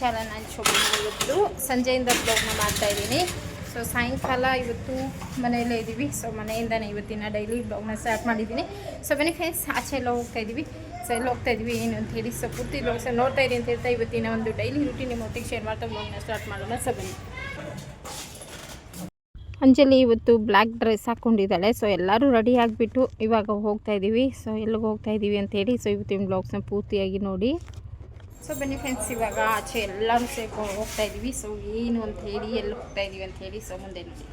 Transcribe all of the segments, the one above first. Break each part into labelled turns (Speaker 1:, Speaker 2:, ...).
Speaker 1: ಶೋಭಾ ಇವತ್ತು ಸಂಜೆಯಿಂದ ಬ್ಲಾಗ್ನ ಮಾಡ್ತಾ ಇದ್ದೀನಿ. ಸೊ ಸಾಯಂಕಾಲ ಇವತ್ತು ಮನೆಯಲ್ಲೇ ಇದ್ದೀವಿ. ಸೊ ಮನೆಯಿಂದನೇ ಇವತ್ತಿನ ಡೈಲಿ ಬ್ಲಾಗ್ನ ಸ್ಟಾರ್ಟ್ ಮಾಡಿದ್ದೀನಿ. ಸೊ ಬನ್ನಿ ಫ್ರೆಂಡ್ಸ್ ಆಚೆ ಎಲ್ಲ ಹೋಗ್ತಾ ಇದ್ದೀವಿ. ಸೊ ಎಲ್ಲ ಹೋಗ್ತಾ ಇದ್ವಿ ಏನು ಅಂತ ಹೇಳಿ. ಸೊ ಪೂರ್ತಿ ಬ್ಲಾಗ್ ಸೊ ನೋಡ್ತಾ ಇದ್ದೀನಿ ಅಂತ ಹೇಳ್ತಾ ಇವತ್ತಿನ ಒಂದು ಡೈಲಿ ರೂಟೀನ್ ನಿಮ್ಮ ಒಟ್ಟಿಗೆ ಶೇರ್ ಮಾಡ್ತಾ ಬ್ಲಾಗ್ನ ಸ್ಟಾರ್ಟ್ ಮಾಡೋಣ. ಸೊ ಬನ್ನಿ. ಅಂಜಲಿ ಇವತ್ತು ಬ್ಲ್ಯಾಕ್ ಡ್ರೆಸ್ ಹಾಕ್ಕೊಂಡಿದ್ದಾಳೆ ಸೊ ಎಲ್ಲರೂ ರೆಡಿ ಆಗಿಬಿಟ್ಟು ಇವಾಗ ಹೋಗ್ತಾ ಇದ್ದೀವಿ. ಸೊ ಎಲ್ಲಿಗೆ ಹೋಗ್ತಾ ಇದ್ದೀವಿ ಅಂತೇಳಿ ಸೊ ಇವತ್ತಿನ ಬ್ಲಾಗ್ಸ್ನ ಪೂರ್ತಿಯಾಗಿ ನೋಡಿ. ಸೊ ಬನ್ನಿ ಇವಾಗ ಆಚೆ ಎಲ್ಲರೂ ಸೇರ್ಕೊಂಡು ಹೋಗ್ತಾ ಇದ್ದೀವಿ ಸೊ ಏನು ಅಂತ ಹೇಳಿ ಎಲ್ಲಿ ಹೋಗ್ತಾ ಇದ್ದೀವಿ ಅಂತ ಹೇಳಿ ಸೊ ಮುಂದೆ ನೋಡಿ.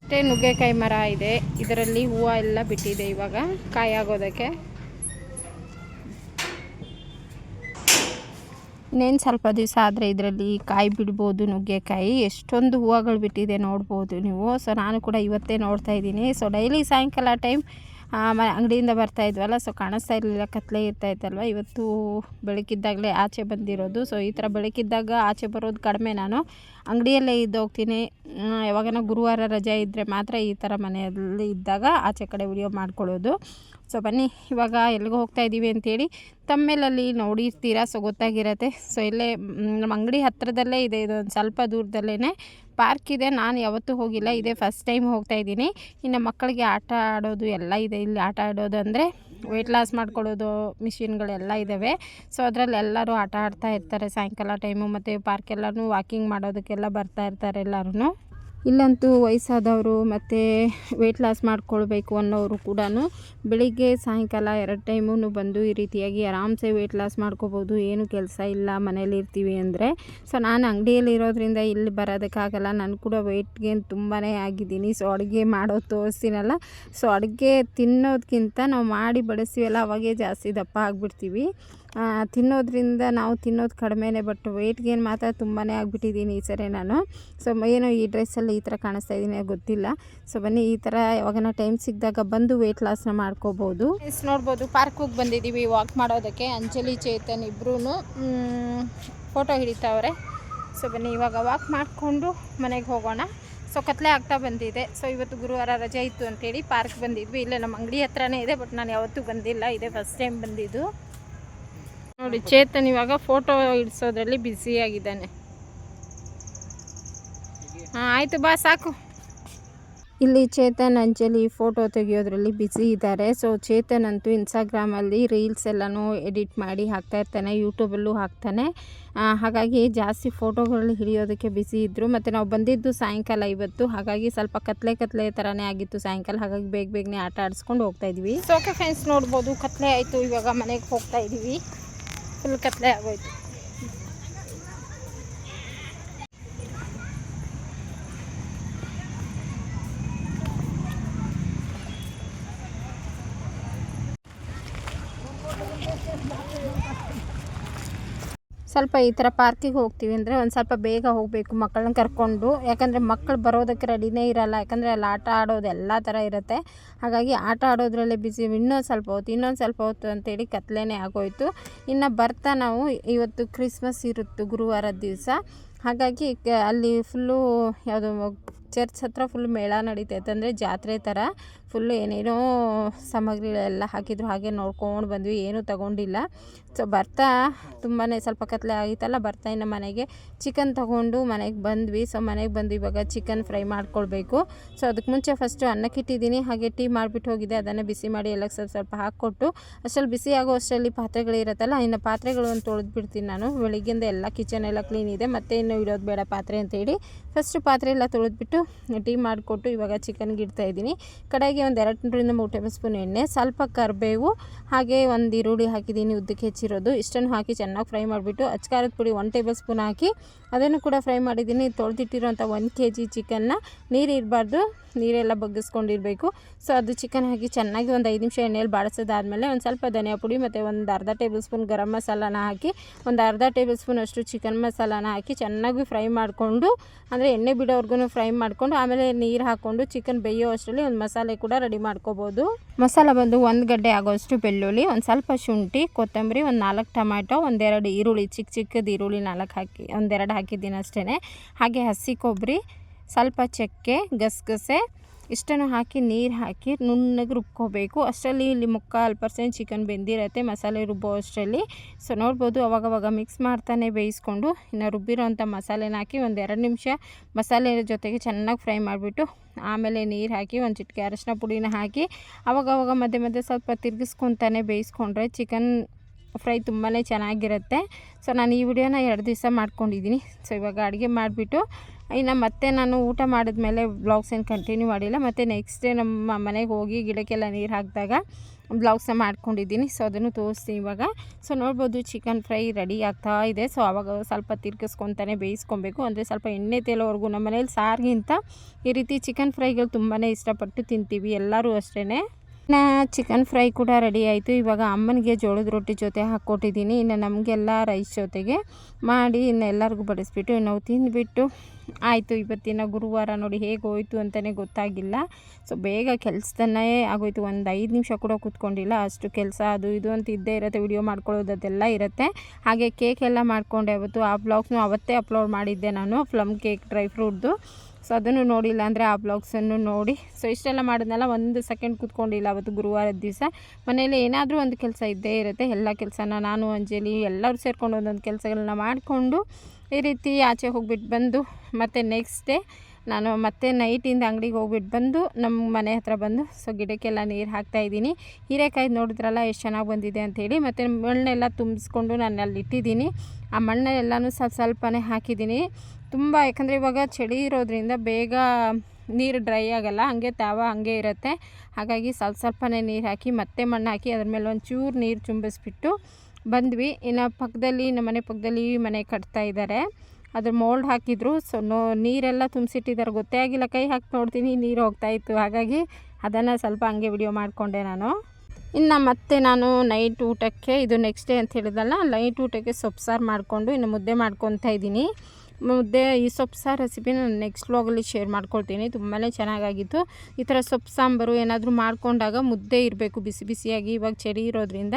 Speaker 1: ಮತ್ತೆ ನುಗ್ಗೆಕಾಯಿ ಮರ ಇದೆ. ಇದರಲ್ಲಿ ಹೂವು ಎಲ್ಲ ಬಿಟ್ಟಿದೆ ಇವಾಗ, ಕಾಯಿ ಆಗೋದಕ್ಕೆ. ಇನ್ನೇನು ಸ್ವಲ್ಪ ದಿವಸ ಆದರೆ ಇದರಲ್ಲಿ ಕಾಯಿ ಬಿಡ್ಬೋದು ನುಗ್ಗೆಕಾಯಿ. ಎಷ್ಟೊಂದು ಹೂವುಗಳು ಬಿಟ್ಟಿದೆ ನೋಡ್ಬೋದು ನೀವು. ಸೊ ನಾನು ಕೂಡ ಇವತ್ತೇ ನೋಡ್ತಾ ಇದ್ದೀನಿ. ಸೊ ಡೈಲಿ ಸಾಯಂಕಾಲ ಟೈಮ್ ಅಂಗಡಿಯಿಂದ ಬರ್ತಾ ಇದ್ವಲ್ಲ ಸೊ ಕಾಣಿಸ್ತಾ ಇರಲಿಲ್ಲ, ಕತ್ಲೆ ಇರ್ತಾ ಇತ್ತಲ್ವ? ಇವತ್ತು ಬೆಳಕಿದ್ದಾಗಲೇ ಆಚೆ ಬಂದಿರೋದು. ಸೊ ಈ ಥರ ಬೆಳಕಿದ್ದಾಗ ಆಚೆ ಬರೋದು ಕಡಿಮೆ ನಾನು. ಅಂಗಡಿಯಲ್ಲೇ ಇದ್ದು ಹೋಗ್ತೀನಿ. ಯಾವಾಗನ ಗುರುವಾರ ರಜೆ ಇದ್ದರೆ ಮಾತ್ರ ಈ ಥರ ಮನೆಯಲ್ಲಿ ಇದ್ದಾಗ ಆಚೆ ಕಡೆ ವಿಡಿಯೋ ಮಾಡ್ಕೊಳ್ಳೋದು. ಸೊ ಬನ್ನಿ, ಇವಾಗ ಎಲ್ಲಿಗೋ ಹೋಗ್ತಾ ಇದ್ದೀವಿ ಅಂತೇಳಿ ತಮ್ಮೇಲಲ್ಲಿ ನೋಡಿರ್ತೀರ ಸೊ ಗೊತ್ತಾಗಿರತ್ತೆ. ಸೊ ಇಲ್ಲೇ ನಮ್ಮ ಅಂಗಡಿ ಹತ್ತಿರದಲ್ಲೇ ಇದೆ, ಇದೊಂದು ಸ್ವಲ್ಪ ದೂರದಲ್ಲೇ ಪಾರ್ಕ್ ಇದೆ. ನಾನು ಯಾವತ್ತೂ ಹೋಗಿಲ್ಲ, ಇದೇ ಫಸ್ಟ್ ಟೈಮ್ ಹೋಗ್ತಾ ಇದ್ದೀನಿ. ಇನ್ನು ಮಕ್ಕಳಿಗೆ ಆಟ ಆಡೋದು ಎಲ್ಲ ಇದೆ. ಇಲ್ಲಿ ಆಟ ಆಡೋದು ಅಂದರೆ ವೆಯ್ಟ್ ಲಾಸ್ ಮಾಡ್ಕೊಳ್ಳೋದು ಮಿಷಿನ್ಗಳೆಲ್ಲ ಇದ್ದಾವೆ ಸೊ ಅದರಲ್ಲಿ ಎಲ್ಲರೂ ಆಟ ಆಡ್ತಾ ಇರ್ತಾರೆ. ಸಾಯಂಕಾಲ ಟೈಮು ಮತ್ತು ಪಾರ್ಕೆಲ್ಲನೂ ವಾಕಿಂಗ್ ಮಾಡೋದಕ್ಕೆಲ್ಲ ಬರ್ತಾ ಇರ್ತಾರೆ ಎಲ್ಲರೂ ಇಲ್ಲಂತೂ ವಯಸ್ಸಾದವರು ಮತ್ತು ವೆಯ್ಟ್ ಲಾಸ್ ಮಾಡ್ಕೊಳ್ಬೇಕು ಅನ್ನೋರು ಕೂಡ ಬೆಳಿಗ್ಗೆ ಸಾಯಂಕಾಲ ಎರಡು ಟೈಮೂ ಬಂದು ಈ ರೀತಿಯಾಗಿ ಆರಾಮ್ಸೆ ವೆಯ್ಟ್ ಲಾಸ್ ಮಾಡ್ಕೋಬೋದು. ಏನು ಕೆಲಸ ಇಲ್ಲ, ಮನೇಲಿ ಇರ್ತೀವಿ ಅಂದರೆ. ಸೊ ನಾನು ಅಂಗಡಿಯಲ್ಲಿ ಇರೋದ್ರಿಂದ ಇಲ್ಲಿ ಬರೋದಕ್ಕಾಗಲ್ಲ. ನಾನು ಕೂಡ ವೆಯ್ಟ್ ತುಂಬಾ ಆಗಿದ್ದೀನಿ. ಸೊ ಅಡುಗೆ ಮಾಡೋದು ತೋರಿಸ್ತೀನಲ್ಲ ಸೊ ಅಡುಗೆ ತಿನ್ನೋದಕ್ಕಿಂತ ನಾವು ಮಾಡಿ ಬಡಿಸ್ತೀವಲ್ಲ ಅವಾಗೇ ಜಾಸ್ತಿ ದಪ್ಪ ಆಗಿಬಿಡ್ತೀವಿ. ತಿನ್ನೋದ್ರಿಂದ ನಾವು ತಿನ್ನೋದು ಕಡಿಮೆನೇ ಬಟ್ ವೆಯ್ಟ್ ಗೇನ್ ಮಾತ್ರ ತುಂಬಾ ಆಗಿಬಿಟ್ಟಿದ್ದೀನಿ ಈ ಸರಿ ನಾನು. ಸೊ ಏನೋ ಈ ಡ್ರೆಸ್ಸಲ್ಲಿ ಈ ಥರ ಕಾಣಿಸ್ತಾ ಇದ್ದೀನಿ ಗೊತ್ತಿಲ್ಲ. ಸೊ ಬನ್ನಿ ಈ ಥರ ಯಾವಾಗನ ಟೈಮ್ ಸಿಕ್ಕಿದಾಗ ಬಂದು ವೆಯ್ಟ್ ಲಾಸ್ನ ಮಾಡ್ಕೋಬೋದು. ನೋಡ್ಬೋದು ಪಾರ್ಕಿಗೆ ಬಂದಿದ್ದೀವಿ ವಾಕ್ ಮಾಡೋದಕ್ಕೆ. ಅಂಜಲಿ, ಚೇತನ್ ಇಬ್ಬರೂ ಫೋಟೋ ಹಿಡಿತಾವ್ರೆ. ಸೊ ಬನ್ನಿ ಇವಾಗ ವಾಕ್ ಮಾಡಿಕೊಂಡು ಮನೆಗೆ ಹೋಗೋಣ. ಸೊ ಕತ್ಲೆ ಆಗ್ತಾ ಬಂದಿದೆ. ಸೊ ಇವತ್ತು ಗುರುವಾರ ರಜೆ ಇತ್ತು ಅಂತೇಳಿ ಪಾರ್ಕ್ ಬಂದಿದ್ವಿ. ಇಲ್ಲೇ ನಮ್ಮ ಅಂಗಡಿ ಹತ್ರನೇ ಇದೆ ಬಟ್ ನಾನು ಯಾವತ್ತೂ ಬಂದಿಲ್ಲ. ಇದೇ ಫಸ್ಟ್ ಟೈಮ್ ಬಂದಿದ್ದು. ನೋಡಿ ಚೇತನ್ ಇವಾಗ ಫೋಟೋ ಇಡಿಸೋದ್ರಲ್ಲಿ ಬ್ಯುಸಿ ಆಗಿದ್ದಾನೆ. ಹಾಂ ಆಯಿತು ಬಾ ಸಾಕು. ಇಲ್ಲಿ ಚೇತನ್ ಅಂಜಲಿ ಫೋಟೋ ತೆಗೆಯೋದ್ರಲ್ಲಿ ಬ್ಯುಸಿ ಇದ್ದಾರೆ. ಸೊ ಚೇತನ್ ಅಂತೂ ಇನ್ಸ್ಟಾಗ್ರಾಮಲ್ಲಿ ರೀಲ್ಸ್ ಎಲ್ಲನೂ ಎಡಿಟ್ ಮಾಡಿ ಹಾಕ್ತಾ ಇರ್ತಾನೆ ಯೂಟ್ಯೂಬಲ್ಲೂ ಹಾಕ್ತಾನೆ. ಹಾಗಾಗಿ ಜಾಸ್ತಿ ಫೋಟೋಗಳು ಹಿಡಿಯೋದಕ್ಕೆ ಬ್ಯುಸಿ ಇದ್ದರು ಮತ್ತು ನಾವು ಬಂದಿದ್ದು ಸಾಯಂಕಾಲ ಇವತ್ತು ಹಾಗಾಗಿ ಸ್ವಲ್ಪ ಕತ್ಲೆ ಕತ್ಲೆ ಥರನೇ ಆಗಿತ್ತು ಸಾಯಂಕಾಲ. ಹಾಗಾಗಿ ಬೇಗ ಬೇಗನೆ ಆಟ ಆಡಿಸ್ಕೊಂಡು ಹೋಗ್ತಾ ಇದ್ವಿ. ಸೊ ಓಕೆ ಫ್ರೆಂಡ್ಸ್ ನೋಡ್ಬೋದು. ಕತ್ಲೆ ಆಯಿತು ಇವಾಗ ಮನೆಗೆ ಹೋಗ್ತಾ ಇದ್ದೀವಿ ಫುಲ್ ಕತ್ಲೆ ಆಗೋಯ್ತು ಸ್ವಲ್ಪ ಈ ಥರ ಪಾರ್ಕಿಗೆ ಹೋಗ್ತೀವಿ ಅಂದರೆ ಒಂದು ಸ್ವಲ್ಪ ಬೇಗ ಹೋಗಬೇಕು ಮಕ್ಕಳನ್ನ ಕರ್ಕೊಂಡು. ಯಾಕಂದರೆ ಮಕ್ಕಳು ಬರೋದಕ್ಕೆ ರೆಡಿನೇ ಇರಲ್ಲ. ಯಾಕಂದರೆ ಅಲ್ಲಿ ಆಟ ಆಡೋದು ಎಲ್ಲ ಥರ ಇರುತ್ತೆ. ಹಾಗಾಗಿ ಆಟ ಆಡೋದ್ರಲ್ಲೇ ಬಿಸಿ ಇನ್ನೊಂದು ಸ್ವಲ್ಪ ಹೊತ್ತು, ಇನ್ನೊಂದು ಸ್ವಲ್ಪ ಹೊತ್ತು ಅಂತೇಳಿ ಕತ್ಲೇನೆ ಆಗೋಯ್ತು. ಇನ್ನು ಬರ್ತಾ ನಾವು ಇವತ್ತು ಕ್ರಿಸ್ಮಸ್ ಇರುತ್ತೆ ಗುರುವಾರದ ದಿವಸ. ಹಾಗಾಗಿ ಕ- ಅಲ್ಲಿ ಫುಲ್ಲು ಯಾವುದು ಚರ್ಚ್ ಹತ್ರ ಫುಲ್ ಮೇಳ ನಡೀತೈತೆ ಅಂದರೆ ಜಾತ್ರೆ ಥರ ಫುಲ್ಲು ಏನೇನೋ ಸಾಮಗ್ರಿಗಳೆಲ್ಲ ಹಾಕಿದ್ರು, ಹಾಗೆ ನೋಡ್ಕೊಂಡು ಬಂದ್ವಿ, ಏನೂ ತಗೊಂಡಿಲ್ಲ. ಸೊ ಬರ್ತಾ ತುಂಬಾ ಸ್ವಲ್ಪ ಕತ್ಲೆ ಆಗಿತ್ತಲ್ಲ, ಬರ್ತಾ ಇನ್ನು ಮನೆಗೆ ಚಿಕನ್ ತಗೊಂಡು ಮನೆಗೆ ಬಂದ್ವಿ. ಸೊ ಮನೆಗೆ ಬಂದು ಇವಾಗ ಚಿಕನ್ ಫ್ರೈ ಮಾಡ್ಕೊಳ್ಬೇಕು. ಸೊ ಅದಕ್ಕೆ ಮುಂಚೆ ಫಸ್ಟು ಅನ್ನಕ್ಕೆ ಇಟ್ಟಿದ್ದೀನಿ, ಹಾಗೆ ಟೀ ಮಾಡಿಬಿಟ್ಟು ಹೋಗಿದೆ. ಅದನ್ನು ಬಿಸಿ ಮಾಡಿ ಎಲ್ಲ ಸ್ವಲ್ಪ ಸ್ವಲ್ಪ ಹಾಕ್ಕೊಟ್ಟು, ಅಷ್ಟರಲ್ಲಿ ಬಿಸಿ ಆಗೋ ಅಷ್ಟರಲ್ಲಿ ಪಾತ್ರೆಗಳಿರುತ್ತಲ್ಲ, ಇನ್ನು ಪಾತ್ರೆಗಳು ಒಂದು ತೊಳೆದು ಬಿಡ್ತೀನಿ ನಾನು. ಬೆಳಿಗ್ಗೆಯಿಂದ ಎಲ್ಲ ಕಿಚನ್ ಎಲ್ಲ ಕ್ಲೀನ್ ಇದೆ. ಮತ್ತೆ ಇನ್ನು ಇಡೋದು ಬೇಡ ಪಾತ್ರೆ ಅಂತೇಳಿ ಫಸ್ಟ್ ಪಾತ್ರೆ ಎಲ್ಲ ತೊಳೆದ್ಬಿಟ್ಟು ಟೀ ಮಾಡಿಕೊಟ್ಟು ಇವಾಗ ಚಿಕನ್ಗೆ ಇಡ್ತಾ ಇದ್ದೀನಿ. ಕಡೆಗೆ ಒಂದು ಎರಡರಿಂದ ಮೂರು ಟೇಬಲ್ ಸ್ಪೂನ್ ಎಣ್ಣೆ, ಸ್ವಲ್ಪ ಕರಿಬೇವು, ಹಾಗೆ ಒಂದು ಈರುಳ್ಳಿ ಹಾಕಿದ್ದೀನಿ, ಉದ್ದಕ್ಕೆ ಹೆಚ್ಚಿರೋದು. ಇಷ್ಟನ್ನು ಹಾಕಿ ಚೆನ್ನಾಗಿ ಫ್ರೈ ಮಾಡಿಬಿಟ್ಟು ಅಚ್ಕಾರದ ಪುಡಿ ಒಂದು ಟೇಬಲ್ ಸ್ಪೂನ್ ಹಾಕಿ ಅದನ್ನು ಕೂಡ ಫ್ರೈ ಮಾಡಿದ್ದೀನಿ. ತೊಳೆದಿಟ್ಟಿರೋಂಥ ಒಂದು ಕೆ ಜಿ ಚಿಕನ್ನ ನೀರು ಇರಬಾರ್ದು, ನೀರೆಲ್ಲ ಬಗ್ಗಿಸ್ಕೊಂಡಿರಬೇಕು. ಸೊ ಅದು ಚಿಕನ್ ಹಾಕಿ ಚೆನ್ನಾಗಿ ಒಂದು ಐದು ನಿಮಿಷ ಎಣ್ಣೆಯಲ್ಲಿ ಬಾಡಿಸೋದಾದಮೇಲೆ ಒಂದು ಸ್ವಲ್ಪ ಧನಿಯಾ ಪುಡಿ ಮತ್ತು ಒಂದು ಅರ್ಧ ಟೇಬಲ್ ಸ್ಪೂನ್ ಗರಂ ಮಸಾಲಾನ ಹಾಕಿ ಒಂದು ಅರ್ಧ ಟೇಬಲ್ ಸ್ಪೂನ್ ಅಷ್ಟು ಚಿಕನ್ ಮಸಾಲಾನ ಹಾಕಿ ಚೆನ್ನಾಗಿ ಫ್ರೈ ಮಾಡಿಕೊಂಡು, ಅಂದರೆ ಎಣ್ಣೆ ಬಿಡೋವರೆಗೂ ಫ್ರೈ ಮಾಡಿಕೊಂಡು, ಆಮೇಲೆ ನೀರು ಹಾಕ್ಕೊಂಡು ಚಿಕನ್ ಬೇಯೋ ಅಷ್ಟರಲ್ಲಿ ಒಂದು ಮಸಾಲೆ ಕೂಡ ರೆಡಿ ಮಾಡ್ಕೋಬೋದು. ಮಸಾಲೆ ಬಂದು ಒಂದು ಗಡ್ಡೆ ಆಗೋಷ್ಟು ಬೆಳ್ಳುಳ್ಳಿ, ಒಂದು ಸ್ವಲ್ಪ ಶುಂಠಿ, ಕೊತ್ತಂಬರಿ, ಒಂದು ನಾಲ್ಕು ಟೊಮ್ಯಾಟೊ ಒಂದೆರಡು ಈರುಳ್ಳಿ ಚಿಕ್ಕ ಚಿಕ್ಕದು ಈರುಳ್ಳಿ ನಾಲ್ಕು ಹಾಕಿ ಒಂದೆರಡು ಹಾಕಿದ್ದೀನಿ ಅಷ್ಟೇ ಹಾಗೆ ಹಸಿ ಕೊಬ್ಬರಿ ಸ್ವಲ್ಪ ಚಕ್ಕೆ, ಗಸಗಸೆ ಇಷ್ಟನ್ನು ಹಾಕಿ ನೀರು ಹಾಕಿ ನುಣ್ಣಗೆ ರುಬ್ಕೋಬೇಕು. ಅಷ್ಟರಲ್ಲಿ ಇಲ್ಲಿ ಮುಕ್ಕಾಲು ಪರ್ಸೆಂಟ್ ಚಿಕನ್ ಬೆಂದಿರತ್ತೆ. ಮಸಾಲೆ ರುಬ್ಬೋ ಅಷ್ಟರಲ್ಲಿ. ಸೊ ನೋಡ್ಬೋದು, ಅವಾಗವಾಗ ಮಿಕ್ಸ್ ಮಾಡ್ತಾನೆ ಬೇಯಿಸ್ಕೊಂಡು ಇನ್ನು ರುಬ್ಬಿರೋಂಥ ಮಸಾಲೆನ ಹಾಕಿ ಒಂದು ಎರಡು ನಿಮಿಷ ಮಸಾಲೆ ಜೊತೆಗೆ ಚೆನ್ನಾಗಿ ಫ್ರೈ ಮಾಡಿಬಿಟ್ಟು ಆಮೇಲೆ ನೀರು ಹಾಕಿ ಒಂದು ಚಿಟಿಕೆ ಅರಶಿನ ಪುಡಿನ ಹಾಕಿ ಅವಾಗವಾಗ ಮಧ್ಯೆ ಮಧ್ಯೆ ಸ್ವಲ್ಪ ತಿರುಗಿಸ್ಕೊತಾನೆ ಬೇಯಿಸ್ಕೊಂಡ್ರೆ ಚಿಕನ್ ಫ್ರೈ ತುಂಬಾ ಚೆನ್ನಾಗಿರುತ್ತೆ. ಸೊ ನಾನು ಈ ವಿಡಿಯೋನ ಎರಡು ದಿವಸ ಮಾಡ್ಕೊಂಡಿದ್ದೀನಿ ಸೊ ಇವಾಗ ಅಡುಗೆ ಮಾಡಿಬಿಟ್ಟು ಇನ್ನು ಮತ್ತೆ ನಾನು ಊಟ ಮಾಡಿದ್ಮೇಲೆ ಬ್ಲೌಸ್ ಏನು ಕಂಟಿನ್ಯೂ ಮಾಡಿಲ್ಲ. ಮತ್ತು ನೆಕ್ಸ್ಟ್ ಡೇ ನಮ್ಮ ಮನೆಗೆ ಹೋಗಿ ಗಿಡಕ್ಕೆಲ್ಲ ನೀರು ಹಾಕಿದಾಗ ಬ್ಲೌಸ್ನ ಮಾಡ್ಕೊಂಡಿದ್ದೀನಿ. ಸೊ ಅದನ್ನು ತೋರಿಸ್ತೀನಿ ಇವಾಗ. ಸೊ ನೋಡ್ಬೋದು ಚಿಕನ್ ಫ್ರೈ ರೆಡಿ ಆಗ್ತಾ ಇದೆ. ಸೊ ಆವಾಗ ಸ್ವಲ್ಪ ತಿರ್ಗಿಸ್ಕೊತಾನೆ ಬೇಯಿಸ್ಕೊಬೇಕು. ಅಂದರೆ ಸ್ವಲ್ಪ ಎಣ್ಣೆ ತೇಲೋವರೆಗೂ ನಮ್ಮ ಮನೇಲಿ ಸಾರಿಗಿಂತ ಈ ರೀತಿ ಚಿಕನ್ ಫ್ರೈಗಳು ತುಂಬಾ ಇಷ್ಟಪಟ್ಟು ತಿಂತೀವಿ ಎಲ್ಲರೂ ಅಷ್ಟೇ ಇನ್ನು ಚಿಕನ್ ಫ್ರೈ ಕೂಡ ರೆಡಿ ಆಯಿತು. ಇವಾಗ ಅಮ್ಮನಿಗೆ ಜೋಳದ ರೊಟ್ಟಿ ಜೊತೆ ಹಾಕ್ಕೊಟ್ಟಿದ್ದೀನಿ ಇನ್ನು ನಮಗೆಲ್ಲ ರೈಸ್ ಜೊತೆಗೆ ಮಾಡಿ ಇನ್ನು ಎಲ್ಲರಿಗೂ ಬಡಿಸ್ಬಿಟ್ಟು ನಾವು ತಿಂದುಬಿಟ್ಟು ಆಯಿತು. ಇವತ್ತಿನ ಗುರುವಾರ ನೋಡಿ ಹೇಗೆ ಹೋಯಿತು ಅಂತಲೇ ಗೊತ್ತಾಗಿಲ್ಲ. ಸೊ ಬೇಗ ಕೆಲಸದನ್ನೇ ಆಗೋಯ್ತು. ಒಂದು ಐದು ನಿಮಿಷ ಕೂಡ ಕೂತ್ಕೊಂಡಿಲ್ಲ. ಅಷ್ಟು ಕೆಲಸ, ಅದು ಇದು ಅಂತ ಇದ್ದೇ ಇರುತ್ತೆ. ವಿಡಿಯೋ ಮಾಡ್ಕೊಳ್ಳೋದು ಅದೆಲ್ಲ ಇರುತ್ತೆ. ಹಾಗೆ ಕೇಕ್ ಎಲ್ಲ ಮಾಡಿಕೊಂಡೆ ಅವತ್ತು. ಆ ಬ್ಲಾಗ್ಸ್ನು ಅವತ್ತೇ ಅಪ್ಲೋಡ್ ಮಾಡಿದ್ದೆ ನಾನು. ಪ್ಲಮ್ ಕೇಕ್ ಡ್ರೈ ಫ್ರೂಟ್ದು ಸೊ ಅದನ್ನು ನೋಡಿಲ್ಲ ಅಂದರೆ ಆ ಬ್ಲಾಗ್ಸನ್ನು ನೋಡಿ. ಸೊ ಇಷ್ಟೆಲ್ಲ ಮಾಡಿದ್ನಲ್ಲ, ಒಂದು ಸೆಕೆಂಡ್ ಕೂತ್ಕೊಂಡಿಲ್ಲ ಅವತ್ತು ಗುರುವಾರದ ದಿವಸ. ಮನೇಲಿ ಏನಾದರೂ ಒಂದು ಕೆಲಸ ಇದ್ದೇ ಇರುತ್ತೆ. ಎಲ್ಲ ಕೆಲಸನ ನಾನು, ಅಂಜಲಿ ಎಲ್ಲರೂ ಸೇರ್ಕೊಂಡು ಒಂದೊಂದು ಕೆಲಸಗಳನ್ನ ಮಾಡಿಕೊಂಡು ಈ ರೀತಿ ಆಚೆ ಹೋಗ್ಬಿಟ್ಟು ಬಂದು ಮತ್ತು ನೆಕ್ಸ್ಟ್ ಡೇ ನಾನು ಮತ್ತೆ ನೈಟಿಂದ ಅಂಗಡಿಗೆ ಹೋಗ್ಬಿಟ್ಟು ಬಂದು ನಮ್ಮ ಮನೆ ಹತ್ರ ಬಂದು ಸೊ ಗಿಡಕ್ಕೆಲ್ಲ ನೀರು ಹಾಕ್ತಾಯಿದ್ದೀನಿ ಹೀರೆಕಾಯಿ ನೋಡಿದ್ರಲ್ಲ ಎಷ್ಟು ಚೆನ್ನಾಗಿ ಬಂದಿದೆ ಅಂಥೇಳಿ ಮತ್ತು ಮಣ್ಣೆಲ್ಲ ತುಂಬಿಸ್ಕೊಂಡು ನಾನು ಅಲ್ಲಿ ಇಟ್ಟಿದ್ದೀನಿ. ಆ ಮಣ್ಣೆಲ್ಲನೂ ಸ್ವಲ್ಪ ಸ್ವಲ್ಪನೇ ಹಾಕಿದ್ದೀನಿ. ತುಂಬ ಯಾಕಂದರೆ ಇವಾಗ ಚಳಿ ಇರೋದ್ರಿಂದ ಬೇಗ ನೀರು ಡ್ರೈ ಆಗೋಲ್ಲ, ಹಾಗೆ ತಾವ ಹಾಗೆ ಇರುತ್ತೆ. ಹಾಗಾಗಿ ಸ್ವಲ್ಪ ಸ್ವಲ್ಪನೇ ನೀರು ಹಾಕಿ ಮತ್ತೆ ಮಣ್ಣು ಹಾಕಿ ಅದ್ರ ಮೇಲೆ ಒಂಚೂರು ನೀರು ಚುಂಬಿಸ್ಬಿಟ್ಟು ಬಂದ್ವಿ. ಇನ್ನು ಪಕ್ಕದಲ್ಲಿ, ನಮ್ಮ ಮನೆ ಪಕ್ಕದಲ್ಲಿ ಮನೆ ಕಟ್ತಾ ಇದ್ದಾರೆ. ಅದ್ರ ಮೋಲ್ಡ್ ಹಾಕಿದ್ರು. ಸೊ ನೋ, ನೀರೆಲ್ಲ ತುಂಬಿಸಿಟ್ಟಿದ್ದಾರೆ. ಗೊತ್ತೇ ಆಗಿಲ್ಲ. ಕೈ ಹಾಕಿ ನೋಡ್ತೀನಿ. ನೀರು ಹೋಗ್ತಾಯಿತ್ತು ಹಾಗಾಗಿ ಅದನ್ನು ಸ್ವಲ್ಪ ಹಂಗೆ ವಿಡಿಯೋ ಮಾಡಿಕೊಂಡೆ ನಾನು. ಇನ್ನು ಮತ್ತೆ ನಾನು ನೈಟ್ ಊಟಕ್ಕೆ ಇದು ನೆಕ್ಸ್ಟ್ ಡೇ ಅಂತ ಹೇಳಿದಲ್ಲ ನೈಟ್ ಊಟಕ್ಕೆ ಸೊಪ್ಪು ಸಾರು ಮಾಡಿಕೊಂಡು ಇನ್ನು ಮುದ್ದೆ ಮಾಡ್ಕೊತಾ ಇದ್ದೀನಿ. ಮುದ್ದೆ ಈ ಸೊಪ್ಪು ಸಾರು ರೆಸಿಪಿ ನಾನು ನೆಕ್ಸ್ಟ್ ವ್ಲಾಗಲ್ಲಿ ಶೇರ್ ಮಾಡ್ಕೊಳ್ತೀನಿ. ತುಂಬಾ ಚೆನ್ನಾಗಾಗಿತ್ತು. ಈ ಥರ ಸೊಪ್ಪು ಸಾಂಬಾರು ಏನಾದರೂ ಮಾಡ್ಕೊಂಡಾಗ ಮುದ್ದೆ ಇರಬೇಕು ಬಿಸಿ ಬಿಸಿಯಾಗಿ. ಇವಾಗ ಚಳಿ ಇರೋದ್ರಿಂದ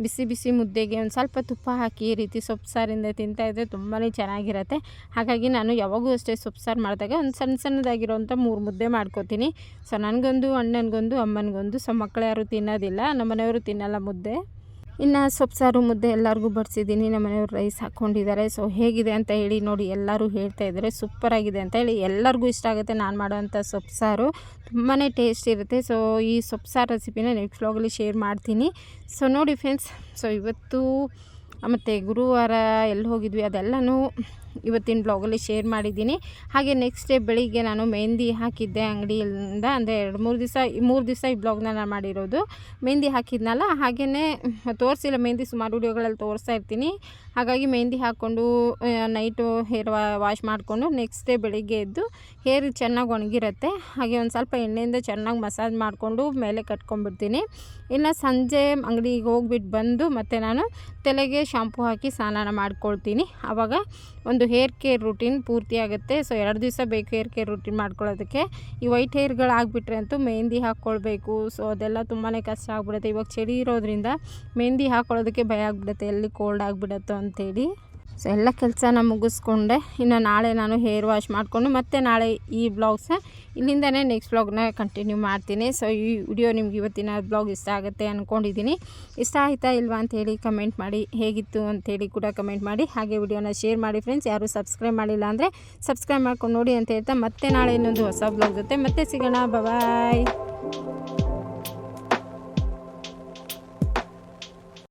Speaker 1: ಬಿಸಿ ಬಿಸಿ ಮುದ್ದೆಗೆ ಒಂದು ಸ್ವಲ್ಪ ತುಪ್ಪ ಹಾಕಿ ಈ ರೀತಿ ಸೊಪ್ಪು ಸಾರಿಂದ ತಿಂತಾಯಿದ್ರೆ ತುಂಬಾ ಚೆನ್ನಾಗಿರುತ್ತೆ. ಹಾಗಾಗಿ ನಾನು ಯಾವಾಗೂ ಅಷ್ಟೇ ಸೊಪ್ಪು ಸಾರು ಮಾಡಿದಾಗ ಒಂದು ಸಣ್ಣ ಸಣ್ಣದಾಗಿರೋವಂಥ ಮೂರು ಮುದ್ದೆ ಮಾಡ್ಕೋತೀನಿ. ಸೊ, ನನಗೊಂದು, ಅಣ್ಣನಿಗೊಂದು, ಅಮ್ಮನಿಗೊಂದು. ಸೊ ಮಕ್ಕಳು ಯಾರು ತಿನ್ನೋದಿಲ್ಲ. ನಮ್ಮ ಮನೆಯವರು ತಿನ್ನಲ್ಲ ಮುದ್ದೆ. ಇನ್ನು ಸೊಪ್ಪು, ಸಾರು, ಮುದ್ದೆ ಎಲ್ಲರಿಗೂ ಬಡಿಸಿದ್ದೀನಿ ನಮ್ಮ ಮನೆಯವ್ರು ರೈಸ್ ಹಾಕ್ಕೊಂಡಿದ್ದಾರೆ. ಸೊ ಹೇಗಿದೆ ಅಂತ ಹೇಳಿ ನೋಡಿ, ಎಲ್ಲರೂ ಹೇಳ್ತಾ ಇದ್ದಾರೆ. ಸೂಪರಾಗಿದೆ ಅಂತ ಹೇಳಿ ಎಲ್ಲರಿಗೂ ಇಷ್ಟ ಆಗುತ್ತೆ ನಾನು ಮಾಡೋವಂಥ ಸೊಪ್ಪು, ಸಾರು. ತುಂಬಾ ಟೇಸ್ಟ್ ಇರುತ್ತೆ. ಸೊ ಈ ಸೊಪ್ಪು, ಸಾರು ರೆಸಿಪಿನ ನೆಕ್ಸ್ಟ್ ವ್ಲಾಗಲ್ಲಿ ಶೇರ್ ಮಾಡ್ತೀನಿ. ಸೊ ನೋಡಿ ಫ್ರೆಂಡ್ಸ್ ಸೊ ಇವತ್ತು ಮತ್ತು ಗುರುವಾರ ಎಲ್ಲಿ ಹೋಗಿದ್ವಿ, ಅದೆಲ್ಲನೂ ಇವತ್ತಿನ ಬ್ಲಾಗಲ್ಲಿ ಶೇರ್ ಮಾಡಿದ್ದೀನಿ. ಹಾಗೆ ನೆಕ್ಸ್ಟ್ ಡೇ ಬೆಳಿಗ್ಗೆ ನಾನು ಮೆಹಂದಿ ಹಾಕಿದ್ದೆ ಅಂಗಡಿಯಿಂದ. ಅಂದರೆ ಎರಡು ಮೂರು ದಿವಸ ಮೂರು ದಿವಸ ಈ ಬ್ಲಾಗ್ನ ನಾನು ಮಾಡಿರೋದು. ಮೆಹಂದಿ ಹಾಕಿದ್ನಲ್ಲ ಹಾಗೆಯೇ ತೋರಿಸಿಲ್ಲ. ಮೆಹಂದಿ ಸುಮಾರು ವಿಡಿಯೋಗಳಲ್ಲಿ ತೋರಿಸ್ತಾ ಇರ್ತೀನಿ. ಹಾಗಾಗಿ ಮೆಹಂದಿ ಹಾಕ್ಕೊಂಡು ನೈಟು ಹೇರ್ ವಾಶ್ ಮಾಡಿಕೊಂಡು ನೆಕ್ಸ್ಟ್ ಡೇ ಬೆಳಿಗ್ಗೆ ಎದ್ದು ಹೇರ್ ಚೆನ್ನಾಗಿ ಒಣಗಿರುತ್ತೆ. ಹಾಗೆ ಒಂದು ಸ್ವಲ್ಪ ಎಣ್ಣೆಯಿಂದ ಚೆನ್ನಾಗಿ ಮಸಾಜ್ ಮಾಡಿಕೊಂಡು ಮೇಲೆ ಕಟ್ಕೊಂಡ್ಬಿಡ್ತೀನಿ. ಇನ್ನು ಸಂಜೆ ಅಂಗಡಿಗೆ ಹೋಗ್ಬಿಟ್ಟು ಬಂದು ಮತ್ತು ನಾನು ತಲೆಗೆ ಶಾಂಪು ಹಾಕಿ ಸ್ನಾನ ಮಾಡ್ಕೊಳ್ತೀನಿ. ಆವಾಗ ಒಂದು ಹೇರ್ ಕೇರ್ ರೂಟೀನ್ ಪೂರ್ತಿ ಆಗುತ್ತೆ. ಸೊ, ಎರಡು ದಿವಸ ಬೇಕು ಹೇರ್ ಕೇರ್ ರೂಟೀನ್ ಮಾಡ್ಕೊಳ್ಳೋದಕ್ಕೆ. ಈ ವೈಟ್ ಹೇರ್ಗಳು ಆಗಿಬಿಟ್ರೆ ಅಂತೂ ಮೆಹಂದಿ ಹಾಕ್ಕೊಳ್ಬೇಕು. ಸೊ, ಅದೆಲ್ಲ ತುಂಬಾ ಕಷ್ಟ ಆಗಿಬಿಡುತ್ತೆ. ಇವಾಗ ಚಳಿ ಇರೋದ್ರಿಂದ ಮೆಹಂದಿ ಹಾಕ್ಕೊಳ್ಳೋದಕ್ಕೆ ಭಯ ಆಗ್ಬಿಡುತ್ತೆ. ಎಲ್ಲಿ ಕೋಲ್ಡ್ ಆಗಿಬಿಡತ್ತೋ ಅಂಥೇಳಿ ಸೊ ಎಲ್ಲ ಕೆಲಸನ ಮುಗಿಸ್ಕೊಂಡೆ. ಇನ್ನು ನಾಳೆ ನಾನು ಹೇರ್ ವಾಶ್ ಮಾಡಿಕೊಂಡು ಮತ್ತೆ ನಾಳೆ ಈ ಬ್ಲಾಗ್ಸ್ನ ಇಲ್ಲಿಂದನೇ ನೆಕ್ಸ್ಟ್ ಬ್ಲಾಗ್ನ ಕಂಟಿನ್ಯೂ ಮಾಡ್ತೀನಿ. ಸೊ ಈ ವಿಡಿಯೋ ನಿಮ್ಗೆ ಇವತ್ತಿನ ಬ್ಲಾಗ್ ಇಷ್ಟ ಆಗುತ್ತೆ ಅಂದ್ಕೊಂಡಿದ್ದೀನಿ ಇಷ್ಟ ಆಯಿತಾ ಇಲ್ವಾ ಅಂಥೇಳಿ ಕಮೆಂಟ್ ಮಾಡಿ. ಹೇಗಿತ್ತು ಅಂಥೇಳಿ ಕೂಡ ಕಮೆಂಟ್ ಮಾಡಿ. ಹಾಗೆ ವಿಡಿಯೋನ ಶೇರ್ ಮಾಡಿ ಫ್ರೆಂಡ್ಸ್ ಯಾರು ಸಬ್ಸ್ಕ್ರೈಬ್ ಮಾಡಿಲ್ಲ ಅಂದರೆ ಸಬ್ಸ್ಕ್ರೈಬ್ ಮಾಡ್ಕೊಂಡು ನೋಡಿ ಅಂತ ಹೇಳ್ತಾ ಮತ್ತೆ ನಾಳೆ ಇನ್ನೊಂದು ಹೊಸ ಬ್ಲಾಗ್ ಜೊತೆ ಮತ್ತೆ ಸಿಗೋಣ. ಬಾಯ್